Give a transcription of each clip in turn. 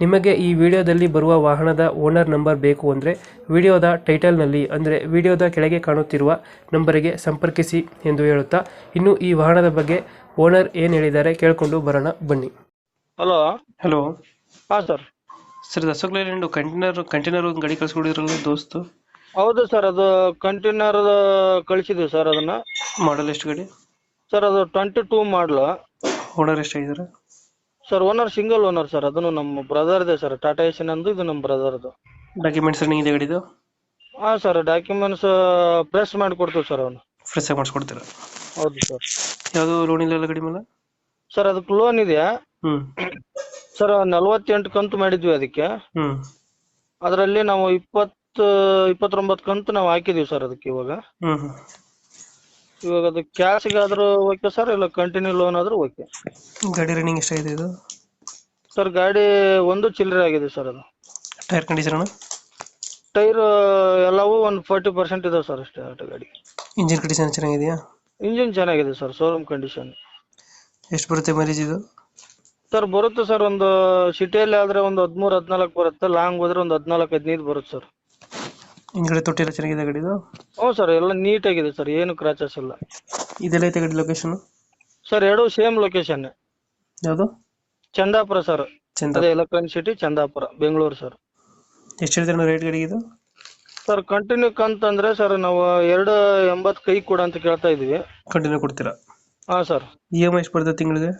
ನಿಮಗೆ ಈ ವಿಡಿಯೋದಲ್ಲಿ ಬರುವ ವಾಹನದ ಓನರ್ ನಂಬರ್ ಬೇಕು ಅಂದರೆ ವಿಡಿಯೋದ ಟೈಟಲ್ನಲ್ಲಿ ಅಂದರೆ ವಿಡಿಯೋದ ಕೆಳಗೆ ಕಾಣುತ್ತಿರುವ ನಂಬರಿಗೆ ಸಂಪರ್ಕಿಸಿ ಎಂದು ಹೇಳುತ್ತಾ ಇನ್ನು ಈ ವಾಹನದ ಬಗ್ಗೆ ಓನರ್ ಏನು ಹೇಳಿದ್ದಾರೆ ಕೇಳಿಕೊಂಡು ಬರೋಣ ಬನ್ನಿ ಹಲೋ ಹಲೋ ಹಾಂ ಸರ್ ಸರ್ ದಸಕ್ಲೆ ಎರಡು ಕಂಟೈನರ್ ಕಂಟೈನರ್ ಒಂದು ಗಾಡಿ ಕಳಿಸ್ಕೊಡಿದ್ರಲ್ಲ ದೋಸ್ತು ಹೌದು ಸರ್ ಅದು ಕಂಟೈನರ್ ಕಳಿಸಿದ್ವಿ ಸರ್ ಅದನ್ನ ಮಾಡಲ್ ಎಷ್ಟು ಗಡಿ ಸರ್ ಅದು twenty two model owner ಎಷ್ಟಾಗಿದ್ದಾರೆ sir owner single owner sir ಅದನ್ನು ನಮ್ಮ ಬ್ರದರ್ ದೇ ಸರ್ ಟಾಟಾ ಏಷನ್ ಅಂದು ಇದು ನಮ್ಮ ಬ್ರದರ್ದು ಡಾಕ್ಯುಮೆಂಟ್ಸ್ ರನ್ನಿಂಗ್ ಇದೆ ಗಾಡಿದು ಸರ್ ಡಾಕ್ಯುಮೆಂಟ್ಸ್ ಪ್ರೆಸ್ ಮಾಡಿ ಕೊಡ್ತೀವಿ ಸರ್ ಅವನು ಫ್ರೆಶ್ ಆಗಿ ಮಾಡಿಸ್ಕೊಡ್ತೀರಾ ಹೌದು ಸರ್ ಯಾವುದು ಲೋನ್ ಇಲ್ಲ ಗಡಿ ಮೇಲೆ ಸರ್ ಅದಕ್ಕೆ ಲೋನ್ ಇದೆಯಾ ಹ್ಞೂ ಸರ್ ನಲ್ವತ್ತೆಂಟು ಕಂತು ಮಾಡಿದ್ವಿ ಅದಕ್ಕೆ ಹ್ಮ್ ಅದರಲ್ಲಿ ನಾವು ಇಪ್ಪತ್ತು ಇಪ್ಪತ್ತೊಂಬತ್ತು ಕಂತು ನಾವು ಹಾಕಿದೀವಿ ಸರ್ ಅದಕ್ಕೆ ಇವಾಗ ಹ್ಮ್ ಇವಾಗ ಅದು ಕ್ಯಾಶ್ ಆದ್ರೂ ಓಕೆ ಸರ್ ಇಲ್ಲ ಕಂಟಿನ್ಯೂ ಲೋನ್ ಆದ್ರೂ ಓಕೆ ಗಾಡಿ ರನ್ನಿಂಗ್ ಆಗಿದೆ ಇದು ಸರ್ ಗಾಡಿ ಒಂದು ಚಿಲ್ಲರೆ ಆಗಿದೆ ಸರ್ ಅದು ಟೈರ್ ಕಂಡೀಷನ್ ಅಣ್ಣ ಟೈರ್ ಎಲ್ಲವೂ ಒಂದು ಫಾರ್ಟಿ ಪರ್ಸೆಂಟ್ ಇದೆ ಸರ್ ಅಷ್ಟೇ ಆಟೋ ಗಾಡಿ ಇಂಜಿನ್ ಕಂಡೀಷನ್ ಚೆನ್ನಾಗಿದೆಯಾ ಇಂಜಿನ್ ಚೆನ್ನಾಗಿದೆ ಸರ್ ಶೋರೂಮ್ ಕಂಡೀಷನ್ ಎಷ್ಟು ಬರುತ್ತೆ ಮೈಲೇಜ್ ಇದು ಸರ್ ಬರುತ್ತೆ ಸರ್ ಒಂದು ಸಿಟಿಯಲ್ಲಿ ಆದರೆ ಒಂದು ಹದಿಮೂರು ಹದಿನಾಲ್ಕು ಬರುತ್ತೆ ಲಾಂಗ್ ಹೋದ್ರೆ ಒಂದು ಹದಿನಾಲ್ಕು ಹದಿನೈದು ಬರುತ್ತೆ ಸರ್ ಹಿಂದ್ಗಡೆ ತೊಟ್ಟಿ ಎಲ್ಲ ಚೆನ್ನಾಗಿದೆ ಗಾಡಿದು ಹ್ಞೂ ಸರ್ ಎಲ್ಲ ನೀಟಾಗಿದೆ ಸರ್ ಏನು ಕ್ರಾಚಸ್ ಇಲ್ಲ ಇದೆಲ್ಲ ಐತೆ ಗಾಡಿ ಲೊಕೇಶನ್ ಸರ್ ಎರಡು ಸೇಮ್ ಲೊಕೇಶನ್ ಯಾವುದು ಚಂದಾಪುರ ಸರ್ ಚಂದ ಅದೇ electronic city Chandapura Bengaluru sir ಎಷ್ಟು ಹೇಳ್ತಾರೆ ರೇಟ್ ಗಾಡಿ ಇದು ಸರ್ ಕಂಟಿನ್ಯೂ ಅಂದ್ರೆ ಸರ್ ನಾವು ಎರಡು ಎಂಬತ್ತು ಕೈ ಕೂಡ ಅಂತ ಕೇಳ್ತಾ ಇದೀವಿ ಕಂಟಿನ್ಯೂ ಕೊಡ್ತೀರಾ ಹಾಂ sir E e M I ಎಷ್ಟು ಬರ್ತದೆ ತಿಂಗಳಿಗೆ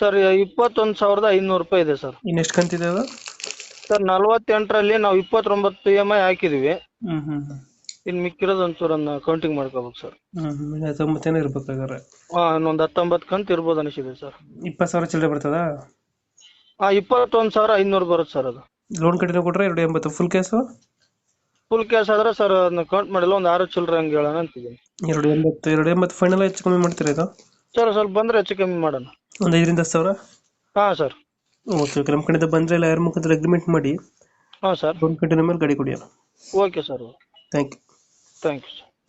ಸರ್ ಇಪ್ಪತ್ತೊಂದು ಸಾವಿರದ ಐನೂರು ರೂಪಾಯಿ ಇದೆ ಸರ್ ಇನ್ನೆಷ್ಟು ಕಂತಿದೆ ಅದು ಸರ್ ನಲ್ವತ್ತೆಂಟರಲ್ಲಿ ನಾವು ಇಪ್ಪತ್ತೊಂಬತ್ತು ಇ e ಎಮ್ ಐ ಹಾಕಿದೀವಿ ಹ್ಮ್ ಹ್ಮ್ ಹ್ಮ್ ಇನ್ ಮಿಕ್ಕಿರೋದು ಅದನ್ನ ಕೌಂಟಿಂಗ್ ಮಾಡ್ಕೋಬೇಕು ಸರ್ ಹ್ಮ್ ಹ್ಮ್ ಹತ್ತೊಂಬತ್ತೇನೋ ಇರ್ಬೇಕು ಹಾಗಾದ್ರೆ ಹತ್ತೊಂಬತ್ತು ಕಂತ ಇರ್ಬೋದು ಅನಿಸಿದೆ ಸರ್ ಇಪ್ಪತ್ತು ಸಾವಿರ ಚಿಲ್ಲರೆ ಬರ್ತದ ಆ ಸಾವಿರ ಐನೂರು ಬರುತ್ತೆ ಸರ್ ಅದು ಲೋನ್ ಕಟ್ಟಿದ್ರೆ ಕೊಟ್ರೆ ಎರಡು ಎಂಬತ್ತು ಫುಲ್ ಕ್ಯಾಸು ಫುಲ್ ಕ್ಯಾಶ್ ಆದ್ರೆ ಸರ್ ಅದನ್ನ ಕೌಂಟ್ ಮಾಡಿಲ್ಲ ಒಂದ್ ಆರು ಚಿಲ್ಲರೆ ಹಂಗೆ ಹೇಳೋಣ ಅಂತಿದ್ದೀನಿ ಎರಡು ಎಂಬತ್ತು ಎರಡು ಎಂಬತ್ತು ಫೈನಲ್ ಹೆಚ್ಚು ಕಮ್ಮಿ ಮಾಡ್ತೀರಾ ಇದು ಸರ್ ಸ್ವಲ್ಪ ಬಂದ್ರೆ ಹೆಚ್ಚು ಕಮ್ಮಿ ಮಾಡೋಣ ಒಂದ್ ಐದರಿಂದ ಹತ್ತು ಸಾವಿರ ಹಾ ಸರ್ ಓಕೆ ಓಕೆ ನಮ್ಮ ಕಡೆಯಿಂದ ಎಲ್ಲ ಯಾರ ಮುಖಾಂತರ ಅಗ್ರಿಮೆಂಟ್ ಮಾಡಿ ಹಾ ಸರ್ ಲೋನ್ ಕಟ್ಟಿದ ಮೇಲೆ ಗಾಡಿ ಕುಡಿಯೋಣ Okay, sir. Thank you. Thank you, sir.